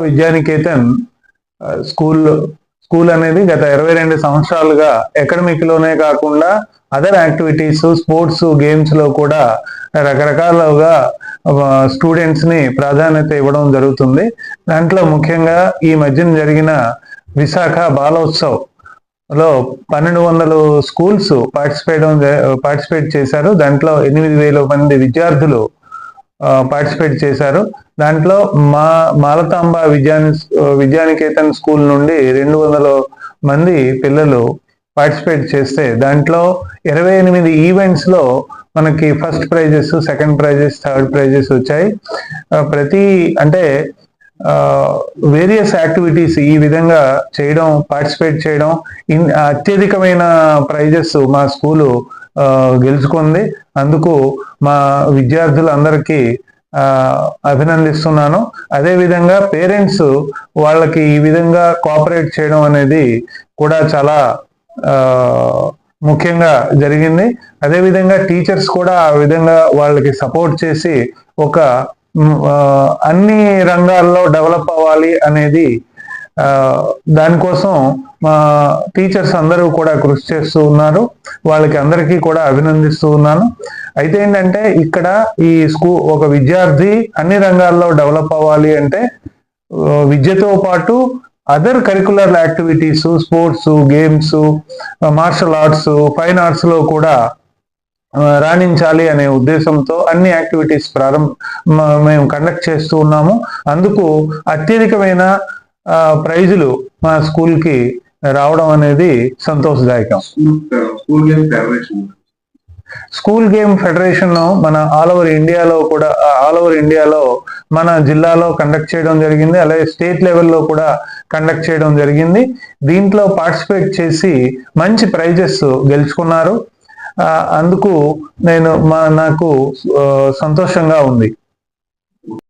Vidyanikethan school school అనేది గత ఇరవై రెండు సంవత్సరాలుగా అకాడమిక్లోనే కాకుండా అదర్ యాక్టివిటీస్ స్పోర్ట్స్ గేమ్స్లో కూడా రకరకాలుగా స్టూడెంట్స్ని ప్రాధాన్యత ఇవ్వడం జరుగుతుంది. దాంట్లో ముఖ్యంగా ఈ మధ్యన జరిగిన విశాఖ బాలోత్సవ్లో పన్నెండు వందలు స్కూల్స్ పార్టిసిపేట్ పార్టిసిపేట్ చేశారు. దాంట్లో ఎనిమిది వేల మంది విద్యార్థులు పార్టిసిపేట్ చేశారు. దాంట్లో మా మాలతాంబ విద్యాని విద్యానికేతన్ స్కూల్ నుండి రెండు వందల మంది పిల్లలు పార్టిసిపేట్ చేస్తే దాంట్లో ఇరవై ఎనిమిది ఈవెంట్స్లో మనకి first prizes second prizes third prizes వచ్చాయి. ప్రతి అంటే వేరియస్ యాక్టివిటీస్ ఈ విధంగా చేయడం పార్టిసిపేట్ చేయడం ఇన్ అత్యధికమైన ప్రైజెస్ మా స్కూలు గెలుచుకుంది. అందుకు మా విద్యార్థులందరికీ అభినందిస్తున్నాను. అదే విధంగా పేరెంట్స్ వాళ్ళకి ఈ విధంగా కోఆపరేట్ చేయడం అనేది కూడా చాలా ముఖ్యంగా జరిగింది. అదే విధంగా టీచర్స్ కూడా ఆ విధంగా వాళ్ళకి సపోర్ట్ చేసి ఒక అన్ని రంగాల్లో డెవలప్ అవ్వాలి అనేది దానికోసం మా టీచర్స్ అందరూ కూడా కృషి చేస్తూ ఉన్నారు. వాళ్ళకి అందరికీ కూడా అభినందిస్తూ ఉన్నాను. అయితే ఏంటంటే ఇక్కడ ఈ స్కూల్ ఒక విద్యార్థి అన్ని రంగాల్లో డెవలప్ అవ్వాలి అంటే విద్యతో పాటు other curricular activities sports games martial arts fine ఆర్ట్స్లో కూడా రాణించాలి అనే ఉద్దేశంతో అన్ని యాక్టివిటీస్ ప్రారంభ మేము కండక్ట్ చేస్తూ ఉన్నాము. అందుకు అత్యధికమైన ప్రైజులు మా స్కూల్కి రావడం అనేది సంతోషదాయకం. School game federation. School game federation మన ఆల్ ఓవర్ ఇండియాలో కూడా ఆల్ ఓవర్ ఇండియాలో మన జిల్లాలో కండక్ట్ చేయడం జరిగింది. అలాగే స్టేట్ లెవెల్లో కూడా కండక్ట్ చేయడం జరిగింది. దీంట్లో పార్టిసిపేట్ చేసి మంచి ప్రైజెస్ గెలుచుకున్నారు. అందుకు నేను మా నాకు సంతోషంగా ఉంది.